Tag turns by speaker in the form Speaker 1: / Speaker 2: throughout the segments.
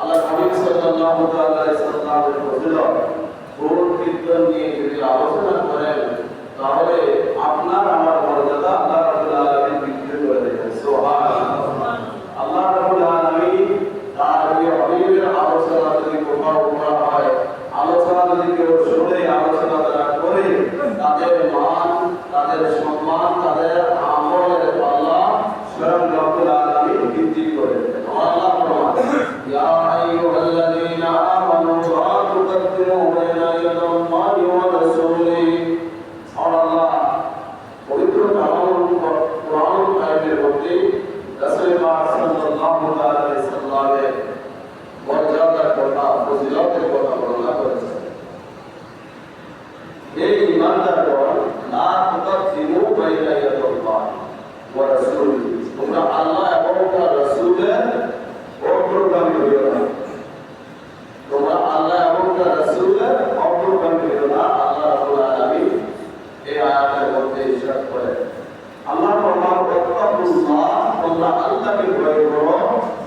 Speaker 1: আল্লাহ হাবিব সাল্লাল্লাহু আলাইহি সাল্লামের ফজিলত কোন কীর্তন আলোচনা করেন, তাহলে আপনার আমার মর্যাদা আল্লাহ রাব্বুল আলামিন বিক্রি করে দেবেন সুবহানাল্লাহ আল্লাহ রাব্বুল আলামিন তার ওই হাবিবের আলোচনা যদি কোথাও করা হয় আলোচনা যদি কেউ শুনে আলোচনা তারা করে তাদের মান তাদের সম্মান তাদের আমলের পাল্লা স্বয়ং রব্বুল আলামিন বৃদ্ধি করে দেন আল্লাহ প্রমাণ ইয়া আইয়ুহাল্লাযীনা আমানু লা তুকদ্দিমু বাইনা ইয়াদাল্লাহি ওয়া রাসূলিহি সুবহানাল্লাহ পবিত্র কালাম কোরআন কারিমের মধ্যে রাসূল পাক সাল্লাল্লাহু আলাইহি সাল্লামের মর্যাদার কথা ফজিলতের কথা বর্ণনা করেছেন এই ইমানদারগণ লা তুকদ্দিমু বাইনা ইয়াদাল্লাহি ওয়া রাসূলিহি তোমরা আল্লাহ এবং তার রাসূলের অগ্রগামী হইও না তোমরা আল্লাহ এবং তার রাসূলের অগ্রগামী হইও না আল্লাহ রাব্বুল আলামিন এই আয়াতের মধ্যে ইরশাদ করেন আল্লাহ ফরমান ওয়াত্তাকুল্লাহ তোমরা আল্লাহকে ভয় করো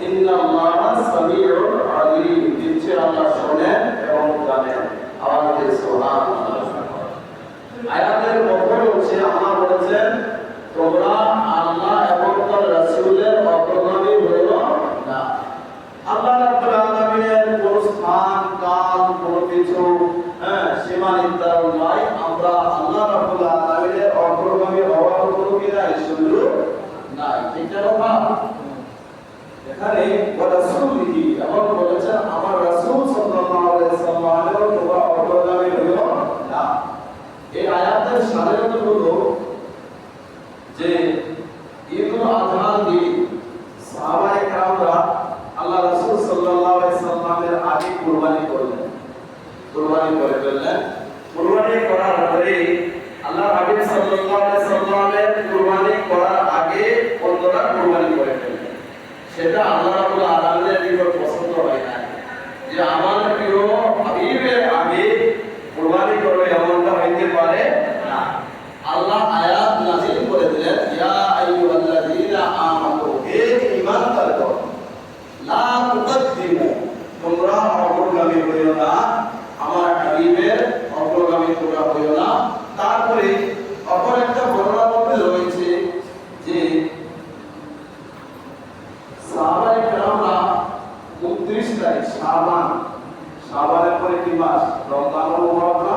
Speaker 1: ইন্নাল্লাহা সামিউন আলিম নিশ্চয় আল্লাহ শোনেন এবং জানেন আওয়াজ দিয়ে সুবহানাল্লাহ আয়াতের মধ্যে হচ্ছে আল্লাহ বলেছেন তোমরা আল্লাহ এবং তার রাসূলের অগ্রগামী হইও না আল্লাহ রাব্বুল আলামিনের কোন স্থান কাল কোন কিছু হ্যাঁ সীমা নির্ধারণ নয় আমরা আল্লাহ রাব্বুল আলামিনের অগ্রগামী হওয়ার কোনো কি নাই সুযোগ নাই। ঠিক না এখানে রাসূলিহি এবং বলেছেন, আমার রাসূল সাল্লাল্লাহু আলাইহি সাল্লামের তোমরা অগ্রগামী হইও না। এই আয়াতের সাধারণত হলো যে ঈদুল আজহার দিন সাহাবায়ে কেরামরা আল্লাহ রাসূল সাল্লাল্লাহু আলাইহি সাল্লামের আগে কুরবানি করলেন। কুরবানি করে ফেললেন। কুরবানি করার পরে আল্লাহ হাবিব সাল্লাল্লাহু আলাইহি সাল্লামের কুরবানি করার আগে অন্যরা কুরবানি করে ফেললেন সেটা আল্লাহ আলমের নিকট পছন্দ হয় না। যে আমার প্রিয় হাবিবের আগে কুরবানি করবে এমনটা হইতে পারে না আল্লাহ আয়াত নাযিল করে দিলেন ইয়া আইয়ুহাল্লাযীনা আমানু হে ঈমানদারগণ লা তুকদ্দিমু তোমরা অগ্রগামী হইও না আমার হাবিবের অগ্রগামী তোমরা হইও না তারপরে অপর একটা বর্ণনার মধ্যে রয়েছে যে সাহাবায়ে কেরামরা 29 তারিখ শাবান শাবানের পরে কি মাস রমজান মুবারক না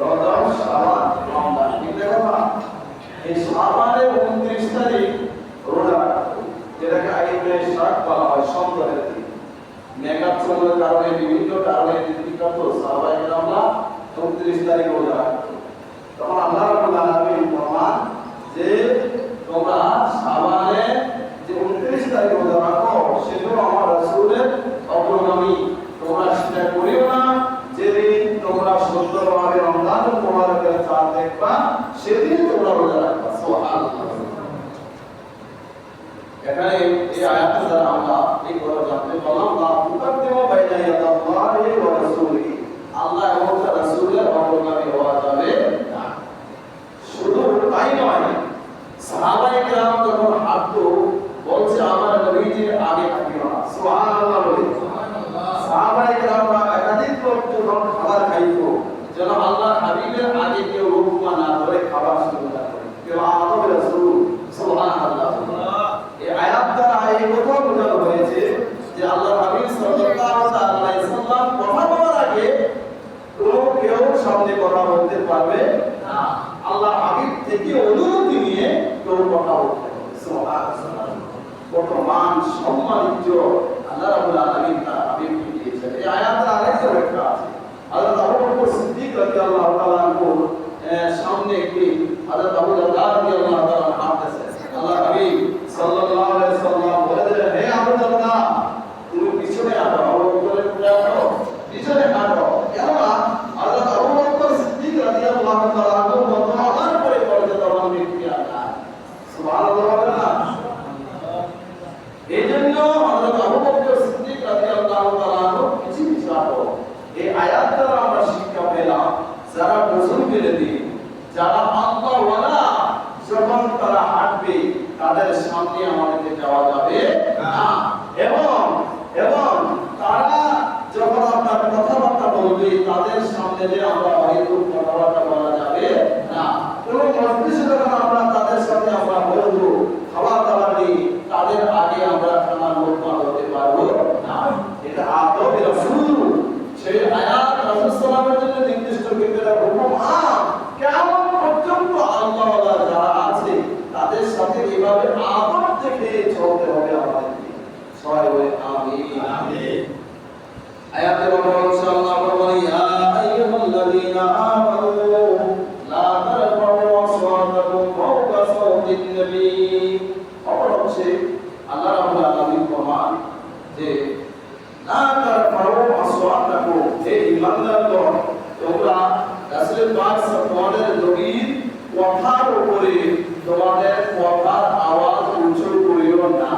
Speaker 1: রমজান শাবান রমজান ঠিক আছে কথা এই শাবানের 29 তারিখ রোজা রাখতো যেটাকে আইবে শাক বলা হয় সন্ধ্যের দিন মেঘাচ্ছন্নের কারণে বিভিন্ন কারণে বিখ্যাত সাহাবায়ে কেরামরা 29 তারিখ রোজা রাখতো তখন আল্লাহ রাব্বুল আলামিন ফরমান যে তোমরা শাবানে যে 29 তারিখ রোজা রাখো সেগুলো আমার রাসূলের অগ্রগামী তোমরা সেটা করিও না যেদিন তোমরা সুন্দরভাবে রমজান মুবারকের চাঁদ দেখবা সেদিন তোমরা রোজা রাখবা। সুবহানাল্লাহ। এখানে এই আয়াত দ্বারা আমরা এই কথা জানতে পারলাম লা তুকাদ্দিমু বাইনা ইয়াদাল্লাহি ওয়া রাসূলিহি আল্লাহ এবং তার রাসূলের অগ্রগামী হওয়া যাবে না। শুধু তাই নয় সাহাবায়ে কেরাম যখন হাঁটতো বলছে আমার নবীজির আগে থাকিও না। সুবহানাল্লাহ বলে। সাহাবায়ে কেরামরা একাধিক লোক যখন খাবার খাইতো যেন আল্লাহর হাবিবের আগে কেউ রুকমা না ধরে খাবার শুরু না করে। কেউ আদব রাসূল, সুবহানাল্লাহ। এই আয়াত দ্বারা এই কথা বোঝানো হয়েছে যে আল্লাহর হাবিব সাল্লাল্লাহু আলাইহি সাল্লাম কথা বলার আগে কোনো কেউ সামনে কথা বলতে পারবে না। আল্লাহর হাবিব থেকে অনুমতি নিয়ে কেউ কথা বলতে হবে সুবহানাল্লাহ। কত মান সম্মানিত আল্লাহ রাব্বুল আলামিন তার হাবিবকে দিয়েছেন। এই আয়াতের আরেকটা ব্যাখ্যা আছে। হযরত আবু বকর সিদ্দিক রাদিয়াল্লাহু তাআলা আনহু সামনে একটি হযরত আবু দারদা রাদিয়াল্লাহু তাদের সামনে আমাদেরকে যাওয়া যাবে না। এবং এবং তারা যখন আপনার কথাবার্তা বলবে, তাদের সামনে যে আমরা অহেতুক কথাবার্তা বলা যাবে না। কোনো যখন আমরা তাদের আমরা খাবার দাবার তাদের আগে আমরা হতে না। এটা সেই আয়াত জন্য নির্দিষ্ট কিন্তু এটা প্রথম আ কেমন পর্যন্ত আল্লাহ যারা সাথে এভাবে আবার থেকে চলতে হবে আমাদেরকে। সবাই বলে আমিন। আয়াতের আল্লাহ রাব্বুল আলামিন প্রমাণ যে লা তারফাউ আসওয়াতাকুম হে ঈমানদারগণ তোমরা রাসূলের পাঁচ সাল্লাল্লাহু আলাইহি কথার উপরে তোমাদের কথার আওয়াজ উঁচু করিও না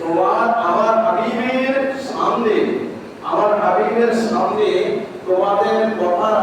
Speaker 1: তোমার আমার হাবিবের সামনে, আমার হাবিবের সামনে তোমাদের কথার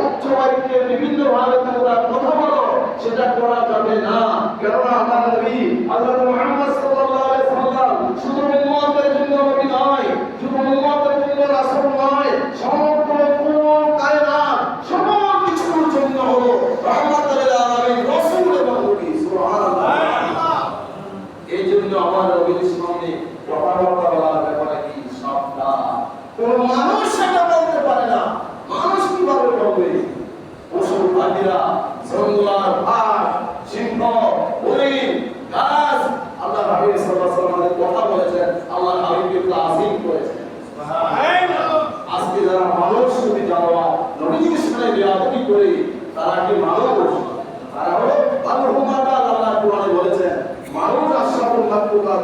Speaker 1: উচ্চ বাক্যে বিভিন্ন ভাবে তোমরা কথা বলো, সেটা করা যাবে না। কেননা আমার নবী আল্লাহ মুহাম্মদ সাল্লাল্লাহু সাল্লাম শুধু উম্মতের জন্য নবী নয়, শুধু উম্মতের জন্য রাসূল নয় সমগ্র কোন কায়নাত সমগ্র কিছুর জন্য হলো রহমাতুল আলামিন রাসূল এবং নবী সুবহানাল্লাহ এই জন্য আমার নবীর সামনে কথাবার্তা বলার ব্যাপারে কি সাবধান কোন মানুষ সেটা বলতে পারে না মানুষ কীভাবে বলবে পশু পাখিরা জঙ্গলার ভাগ সিংহ হরিণ গাছ আল্লাহ হাবিব সাল্লাল্লাহু আলাইহি ওয়াসাল্লাম কথা বলেছেন আল্লাহ হাবিবকে তাজিম করেছেন আজকে যারা মানুষ যদি জানোয়ার নবীজির সামনে বেয়াদবি করে তারা কি মানুষ তারা হলো আল্লাহুম্মাটা আল্লাহ কোরআনে বলেছেন মানুষ আশরাফুল মাখলুকাত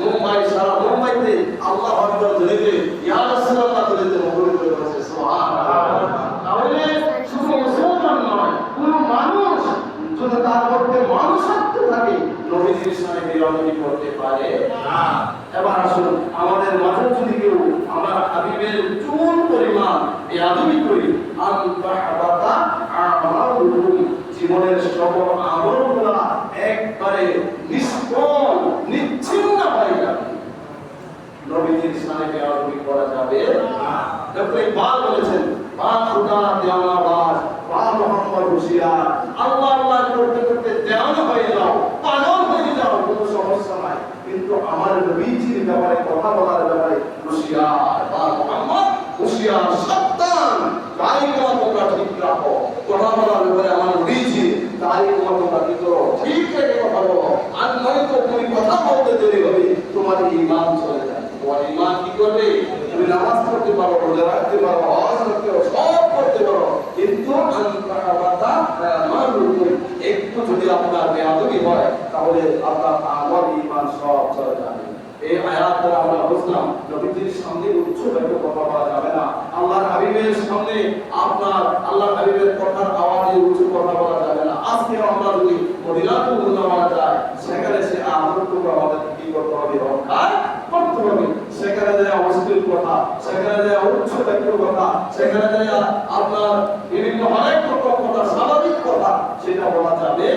Speaker 1: মুম্বাই সারা মুম্বাইতে আল্লাহ আকবার ধরেছে ইয়া রাসূলুল্লাহ ধরেছে মুখরিত করেছে। সুবহানাল্লাহ। তাহলে শুধু মুসলমান নয়, কোন মানুষ যদি তার মধ্যে মানুষত্ব থাকে, নবীজির সামনে বেয়াদবি করতে পারে এবার আসুন, আমাদের মাঝে যদি কেউ আমরা হাবিবের চুল পরিমাণ বেয়াদবি করি আনতাহাবাতা আমালুকুম জীবনের সকল আমলগুলা একবারে নিষ্ফল নিচ্ছিন্ন হয়ে যাবে নবীজির সামনে বেয়াদবি করা যাবে না ডক্টর ইকবাল বলেছেন বা খুদা দেওয়ানাবাজ বা মোহাম্মদ হুশিয়ার আল্লাহ আল্লাহ করতে করতে দেওয়ানা হয়ে যাও পাগল হয়ে যাও কোনো সমস্যা নাই কিন্তু আমার নবীজির ব্যাপারে কথা বলার ব্যাপারে হুশিয়ার বা মোহাম্মদ হুশিয়ার সাবধান তাই তোমার তোমরা ঠিক রাখো কথা বলার ব্যাপারে আমার নবীজি তাই তোমার তোমরা কি করো ঠিক রেখে কথা বলো আর নয়তো তুমি কথা বলতে দেরি হবে তোমার ইমান চলে যায় তোমার ইমান কি করবে তুমি নামাজ পড়তে পারো রোজা রাখতে পারো হজ করতে পারো সব করতে পারো কিন্তু আনতাহাবাতা আমালুকুম একটু যদি আপনার বেয়াদবি হয়, তাহলে আপনার আমল ইমান সব চলে যাবে। এই আয়াত দ্বারা আমরা বুঝলাম, নবীজির সামনে উচ্চ হয়ে কথা যাবে না। আল্লাহর হাবিবের সামনে আপনার হাবিবের কথার আওয়াজে উচ্চ কথা বলা যাবে না। আজকে আমরা যদি মদিনাতুল মুনাওয়ারা যাই, সেখানে সে আমাদের কি করতে হবে? করতে হবে। সেখানে যায় অশ্লীল কথা, সেখানে যায় উচ্চ ব্যক্তির কথা, সেখানে যায় আপনার বিভিন্ন অনেক রকম কথা স্বাভাবিক কথা সেটা বলা যাবে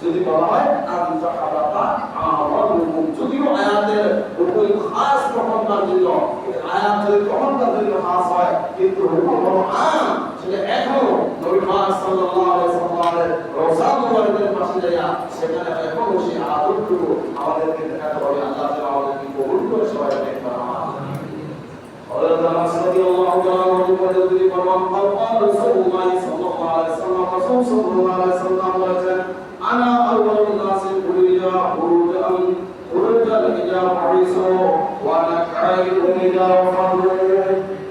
Speaker 1: যদি বলা হয় আনসাহাবাতা আমালুকুম যদিও আয়াতের উপর খাস প্রমাণটার জন্য আয়াত যদি প্রমাণটার জন্য খাস হয়, কিন্তু হুকুম হলো আম সেটা এখনও নবী পাক সাল্লাল্লাহু আলাইহি ওয়াসাল্লামের রওজা মুবারকের পাশে যাইয়া, সেখানে এখনও সেই আদবটুকু আমাদেরকে দেখাতে হবে, আল্লাহ তাআলা আমাদেরকে কবুল করে সবাইকে করা হযরত আনাস রাদিয়াল্লাহু উপরে যদি বলেন আল্লাহ রাসূলুল্লাহ সাল্লাল্লাহু আলাইহি ওয়াসাল্লাম রাসূল সাল্লাল্লাহু আলাইহি ওয়াসাল্লাম বলেছেন, আনা আউয়ালুন নাসি উলিয়া উরুদ আল উরুদ আল ইজা হাইসু ওয়া আনা খায়রুন ইজা ফাদু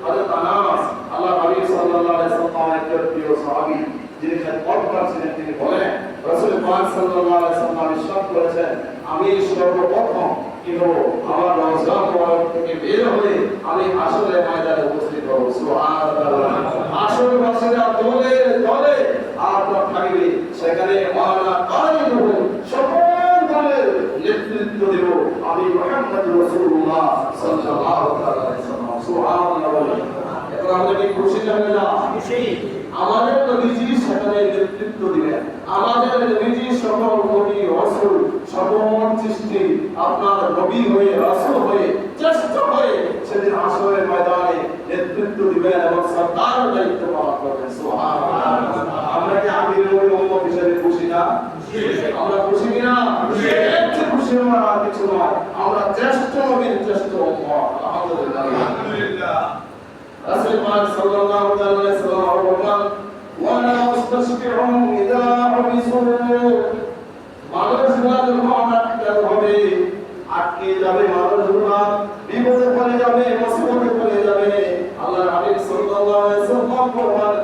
Speaker 1: হযরত আনাস আল্লাহ নবী সাল্লাল্লাহু আলাইহি ওয়াসাল্লামের প্রিয় সাহাবী, যিনি খেদমত করেছিলেন, তিনি বলেন রাসূল পাক সাল্লাল্লাহু আলাইহি সাল্লাম ইরশাদ করেছেন, আমি সর্বপ্রথম কিন্তু আমার রওজা মোবারক থেকে বের হয়ে আমি আসলে ময়দানে উপস্থিত হব। সুবহানাল্লাহ। আসল বাসীরা দলে দলে আপনার থাকবে সেখানে মাওলানা কারিম সকল দলের নেতৃত্ব দেব। আমি মোহাম্মদ রাসূলুল্লাহ সাল্লাল্লাহু আলাইহি ওয়াসাল্লাম। সুবহানাল্লাহ। এখন আমরা কি খুশি না? না আমাদের নবীজি সেখানে নেতৃত্ব দিবেন আমাদের নবীজি সকল নবী রাসূল, সকল সৃষ্টি আপনার নবী হয়ে, রাসূল হয়ে চেষ্টা হয়ে সেদিন আসরের ময়দানে নেতৃত্ব দিবেন এবং সরকার দায়িত্ব পালন করবেন। আমরা কি আমিরের ওই উম্মত হিসেবে খুশি না? আমরা খুশি কিনা? চেয়ে খুশি আর কিছু নয়। আমরা জ্যেষ্ঠ নবীর উম্মত। আলহামদুলিল্লাহ। রাসূল পাক সাল্লাল্লাহু আলাইহি ওয়াসাল্লাম বলেন ওয়া লা উস্তাশফিউ ইযা উবিসু মানুষরা যখন আটকে হবে। আটকে যাবে মানুষরা বিপদে পড়ে যাবে মুসিবতে পড়ে যাবে। আল্লাহর হাবিব সাল্লাল্লাহু আলাইহি ওয়াসাল্লাম বলেন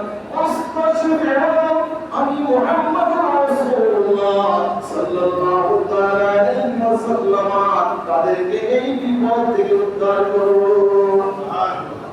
Speaker 1: আমি মুহাম্মদ রাসূলুল্লাহ সাল্লাল্লাহু তাআলা আলাইহি ওয়াসাল্লাম। তাদেরকে এই বিপদ থেকে উদ্ধার করব। আল্লাহ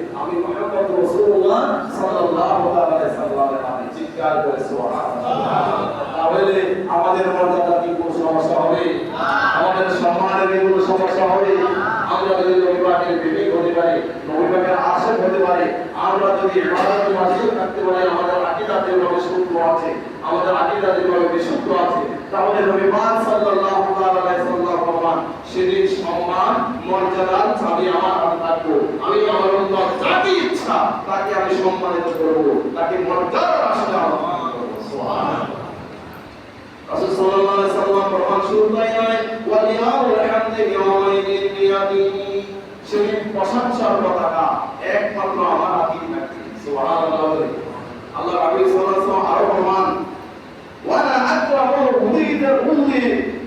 Speaker 1: আমি মুহাম্মদ রাসূলুল্লাহ সাল্লাল্লাহু আলাইহি সাল্লামের নামে চিৎকার করে তাহলে আমাদের মর্যাদা কি কোনো সমস্যা হবে? আমাদের সম্মানের কোনো সমস্যা হবে? আমরা যদি নবীবাগের বিবেক হতে পারি, নবীবাগের আশেক হতে পারি, আমরা যদি ইবাদত মাসিক থাকতে পারি, আমাদের আকীদা যেভাবে শুদ্ধ আছে, আমাদের আকীদা যেভাবে বিশুদ্ধ আছে, তাহলে নবী পাক সাল্লাল্লাহু আলাইহি ওয়াসাল্লাম সম্মান সেদিন সম্মান মর্যাদার চাবি আমার হাতে থাকব। আমি আমার অন্তর যাকে ইচ্ছা, তাকে আমি সম্মানিত করব। তাকে মর্যাদার আসলে রাসূল সাল্লাল্লাহু আলাইহি সাল্লাম আমার হাতেই থাকে আল্লাহ আরও প্রমাণ ওয়া আক্রামু হুদিদার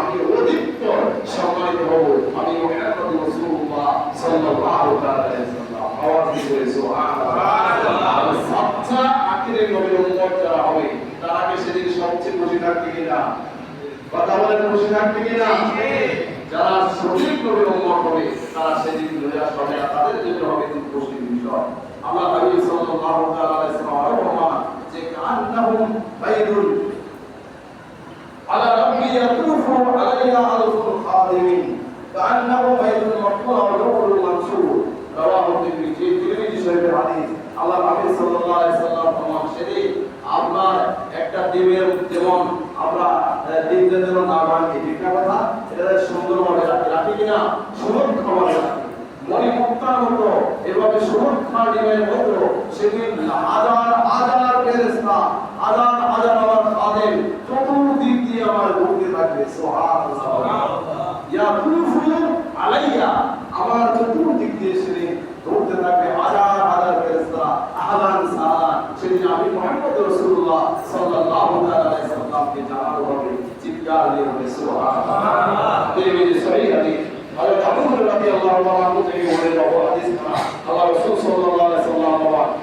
Speaker 1: আমি অধিকতর সম্মানিত হব। আমি মুহাম্মদ রাসূলুল্লাহ সাল্লাল্লাহু আলাইহি ওয়াসাল্লাম আওয়াজ হবে, তারা কি সেদিন সবচেয়ে খুশি থাকবে কিনা? কথা বলেন, খুশি থাকবে কিনা? যারা সঠিক নবীর উম্মত হবে, তারা সেদিন নিরাশ হবে তাদের জন্য হবে কিন্তু খুশির বিষয়। আল্লাহ নবী সাল্লাল্লাহু আলাইহি ওয়াসাল্লাম যে কান্নাহুম বাইদুল على ربي يطوف عليها ألف خادمين كأنه بيت مرفوع ونور منصور رواه الترمذي তিরমিজি শরীফের হাদিস আল্লাহ নবী সাল্লাল্লাহু আলাইহি সাল্লাম ফরমান সেদিন আপনার একটা ডিমের যেমন আমরা ডিমদের জন্য না ভাঙি ঠিক না কথা এটা সুন্দরভাবে রাখি রাখি কিনা সুরক্ষাভাবে রাখি মনে মুক্তার মতো এভাবে সুরক্ষা ডিমের মতো সেদিন হাজার হাজার ফেরেশতা হাজার হাজার আমার খাদেম চতুর্দিক দিয়ে আমার ঘুরতে থাকবে আলাইয়া। আমার চতুর্দিক দিয়ে সেদিন ঘুরতে থাকবে হাজার হাজার ফেরেশতা, আহলান সালান সেদিন আমি মুহাম্মদ রাসূলুল্লাহ সাল্লাল্লাহু আলাইহি সাল্লামকে জানাব হবে চিৎকার দিয়ে হবে সুবহানাল্লাহ। তিরমিজি সহিহ হাদিস, হযরত আবু হুরায়রা রাদিয়াল্লাহু আনহু থেকে বর্ণিত হাদিস আল্লাহ রাসূল সাল্লাল্লাহু আলাইহি সাল্লাম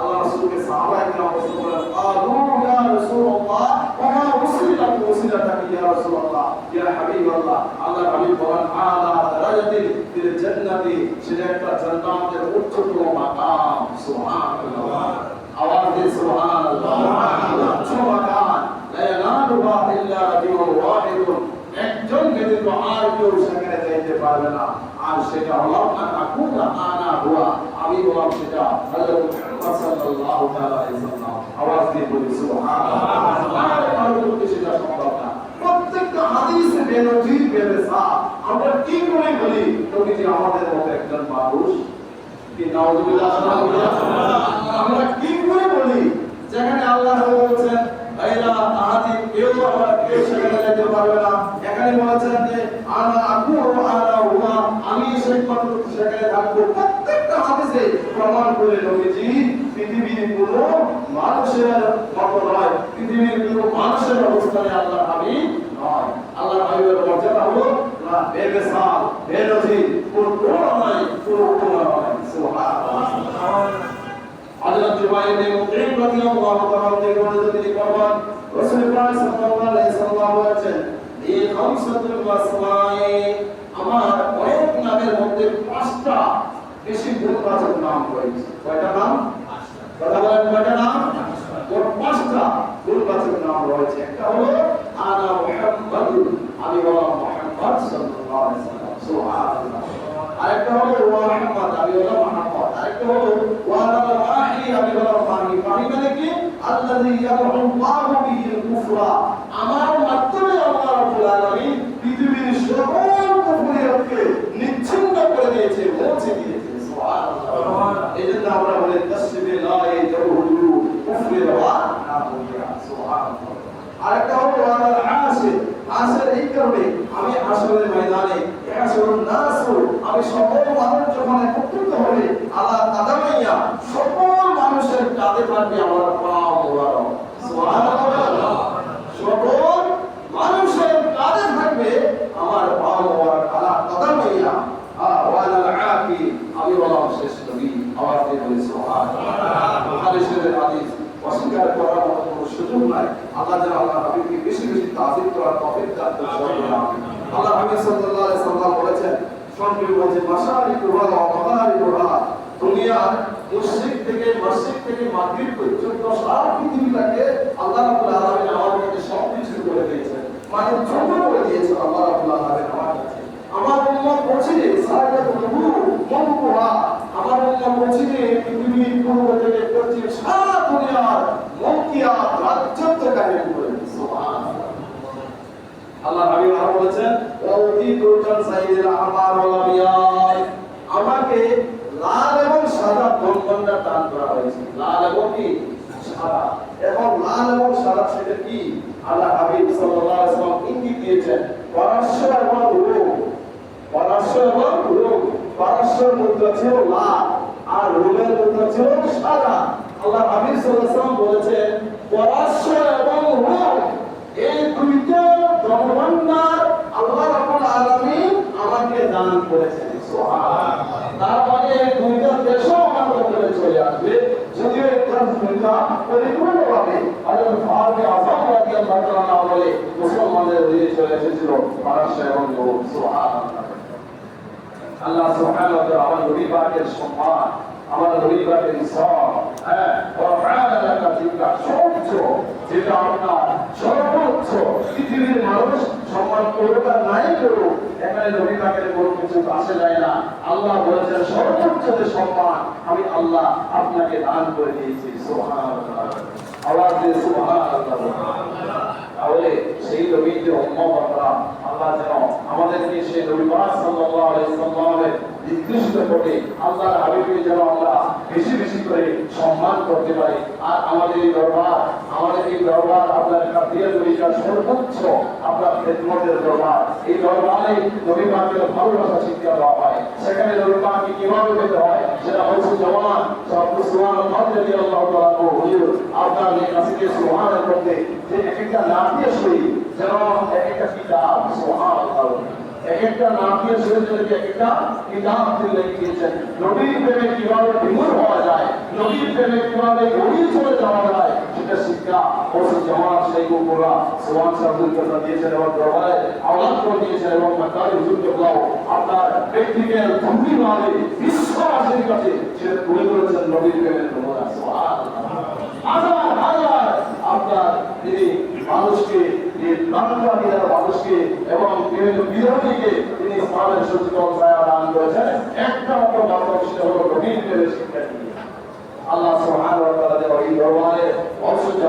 Speaker 1: আল্লাহ রাসূলকে সাহাবা একরাম প্রশ্ন করলেন কালু ইয়া রাসূলুল্লাহ ওমা ওসিলা ওসিলাটা কি ইয়া রাসূলুল্লাহ ইয়া হাবিবাল্লাহ আল্লাহ হাবিব বলেন আলা দারাজাতিন ফিল জান্নাতি সেটা একটা জান্নাতের উচ্চতম মাকাম সুবহানাল্লাহ আওয়াজ দিয়ে সুবহানাল্লাহ উচ্চ মাকাম লা ইয়ানালুহা ইল্লা রাজুলুন ওয়াহিদুন একজন ব্যতীত আর কেউ সেখানে যাইতে পারবে না আর সেটা হলো আনা কুনা আনা হুয়া আমি বললাম সেটা হযরত মুহাম্মদ সাল্লাল্লাহু তাআলা আলাইহি সাল্লাম আওয়াজ দিয়ে বলি সুবহানাল্লাহ আর পক্ষে সেটা সম্ভব না প্রত্যেকটা হাদিসে বেনজির বেরেসা আমরা কি করে বলি তুমি যে আমাদের মতো একজন মানুষ কি নাউজুবিল্লাহ আমরা কি করে বলি যেখানে আল্লাহ বলেছেন ভাইরা তাহাদি কেউ আমরা কেউ সেখানে যেতে পারবে না এখানে বলেছেন যে আনা আকু আনা হুয়া আমি সেই মাত্র সেখানে থাকব প্রত্যেকটা হাদিসে প্রমাণ করে নবীজি পৃথিবীর কোনো মানুষের মতো নয় পৃথিবীর কোনো মানুষের অবস্থানে আল্লাহ হাবিব নয় আল্লাহ হাবিবের মর্যাদা হলো না বেবেসাল বেনজির কোন তুলনা নয় কোন উপমা নয় সুবহানাল্লাহ হযরত জুবাইর ইবনে মুতিম রাদিয়াল্লাহু তাআলা থেকে বর্ণিত তিনি ফরমান রাসূল পাক সাল্লাল্লাহু আলাইহি সাল্লাম বলেছেন এই খামসাতুল মাসমায়ে আমার অনেক নামের মধ্যে পাঁচটা বেশি গুণবাচক নাম রয়েছে কয়টা নাম কথা বলেন কয়টা নাম মোট পাঁচটা গুণবাচক নাম রয়েছে একটা হলো আনা মুহাম্মাদুন আমি হলাম মুহাম্মদ সাল্লাল্লাহু আলাইহি সাল্লাম সুবহানাল্লাহ আরেকটা হলো ওয়া মুহাম্মদ আমি হলাম মুহাম্মদ আরেকটা হলো ওয়া আনা মাহি আমি হলাম মাহি মাহি মানে কি আল্লাযী ইয়াদউ আল্লাহু বিহিল কুফরা আমার মাধ্যমে আল্লাহ রাব্বুল আলামিন পৃথিবীর সকল কুফরিয়াতকে নিচ্ছিন্ন করে দিয়েছে মুছে দিয়েছে সুবহানাল্লাহ এজন্য আমরা বলি তাসবিহ লা ইয়াজুহু কুফরি ওয়া নাহুয়া সুবহানাল্লাহ আরেকটা হলো ওয়ানাল আসির আসির এই কারণে আমি আসরের ময়দানে ইয়াসুরুন নাসু আমি সকল মানুষ যখন একত্রিত হবে আলা কাদামাইয়া সকল মানুষের কাঁধে থাকবে আমার পা মোবারক সুবহানাল্লাহ সকল মানুষের কাঁধে থাকবে আমার পা মোবারক আলা কাদামাইয়া আলা ওয়ানাল আকি আমি বললাম শেষ নবী আওয়াজ দিয়ে বলি সুবহানাল্লাহ হাদিস, অস্বীকার করার মতো কোনো সুযোগ নাই। আল্লাহ যেন আল্লাহ হাবিবকে বেশি বেশি তাজিম করার তৌফিক আল্লাহ হাবিব সাল্লাল্লাহু আলাইহি বলেছেন সঙ্গে বলছে মাশারি কুরআন ওয়া মাদারি কুরআন মুশরিক থেকে মসজিদ থেকে মাগরিব পর্যন্ত সারা পৃথিবীটাকে আল্লাহ রাব্বুল আলামিন আমার কাছে সব কিছু করে দিয়েছেন। মানে ছোট করে দিয়েছেন আল্লাহ রাব্বুল আলামিন আমার কাছে আমার উম্মত বলছে সারা নবু মনকুহা আমার উম্মত বলছে পৃথিবীর পূর্ব থেকে পশ্চিম সারা দুনিয়ার মকিয়া রাজ্যত্ব কায়েম করে আল্লাহ হাবিব আরও বলেছেন ওয়াউতি দুরজান সাইয়িদুল আহমার ওয়াল আমাকে লাল এবং সাদা বন্ধনটা দান করা হয়েছে। লাল এবং কি? সাদা। এখন লাল এবং সাদা সেটা কি? আল্লাহ হাবিব সাল্লাল্লাহু আলাইহি ওয়াসাল্লাম ইঙ্গিত দিয়েছেন পরাশ্য এবং রূপ পরাশ্য এবং রূপ পরাশ্যর মুদ্রা ছিল লাল আর রূপের মুদ্রা ছিল সাদা। আল্লাহ হাবিব সাল্লাল্লাহু আলাইহি ওয়াসাল্লাম এবং রূপ এই দুইটা জনগণার আল্লাহ রাব্বুল আলামিন আমাকে দান করেছেন। সুবহানাল্লাহ। তার মানে এই দুইটা দেশও আমার চলে আসবে। যদিও একটা দুইটা পরিপূর্ণভাবে হযরত ফারুক আযম রাদিয়াল্লাহু তাআলা বলে মুসলমানদের হয়ে চলে এসেছিল মহারাষ্ট্র এবং সুবহানাল্লাহ। আল্লাহ সুবহানাহু আমার নবী পাকের সম্মান, আমার নবী পাকের ইসলাম হ্যাঁ? ওয়াফাআলা লাকা সর্বোচ্চ যেটা আপনার, সর্বোচ্চ পৃথিবীর মানুষ সম্মান করুক আর নাই করুক, এখানে নবী পাকের কোনো কিছু আসে যায় না। আল্লাহ বলেছেন, সর্বোচ্চ যে সম্মান আমি আল্লাহ আপনাকে দান করে দিয়েছি সুবহানাল্লাহ আওয়াজ দিয়ে সুবহানাল্লাহ তাহলে সেই নবীতে উম্মত আমরা আল্লাহ যেন আমাদেরকে সেই নবী পাক সাল্লাল্লাহু আলাইহি সাল্লামের নির্দিষ্ট করে আল্লাহর হাবিবকে যেন আমরা বেশি বেশি করে সম্মান করতে পারি। আর আমাদের এই দরবার, আমাদের এই দরবার আপনার কাপিয়া তরিকার সর্বোচ্চ আপনার খেদমতের দরবার, এই দরবারে নবী পাকের ভালোবাসা শিক্ষা দেওয়া হয়। সেখানে নবী পাককে কীভাবে পেতে হয়? সেটা হচ্ছে জওয়ান সব সুবহান আল্লাহ রাদিয়াল্লাহু তাআলা হুজুর, আপনার এই কাছে সুবহানের মধ্যে যে এক একটা নাফিয়া শরীর যেন এক একটা কিতাব সুবহানাল্লাহ এক একটা শরীরকে এক একটা কিতাব তিনি দিয়েছেন নবীর প্রেমে কীভাবে বিমূল হওয়া যায়, নবীর প্রেমে কীভাবে গভীর চলে যাওয়া যায়, সেটা শিক্ষা ওসব জামাত শেখ উপরা সুবহান সাহুল কথা দিয়েছেন এবং দরবারে আওলাদ করে দিয়েছেন এবং মাকারি হুজুর কেবলাও আপনার ব্যক্তিকে ধমকি মারে বিশ্ববাসীর কাছে সেটা তুলে ধরেছেন নবীর প্রেমের নমুনা সুবহানাল্লাহ। হাজার হাজার আপনার তিনি মানুষকে এই প্রাণটা দিনের মানুষকে এবং বিভিন্ন বিরোধীকে তিনি ইসলামের সচেতন ছায়া দান করেছেন। একটা মাত্র মাধ্যম সেটা হলো প্রেমের শিক্ষা দিয়ে। আল্লাহ সুবহানাহু ওয়া তাআলা যেন এই দরবারে আল্লাহ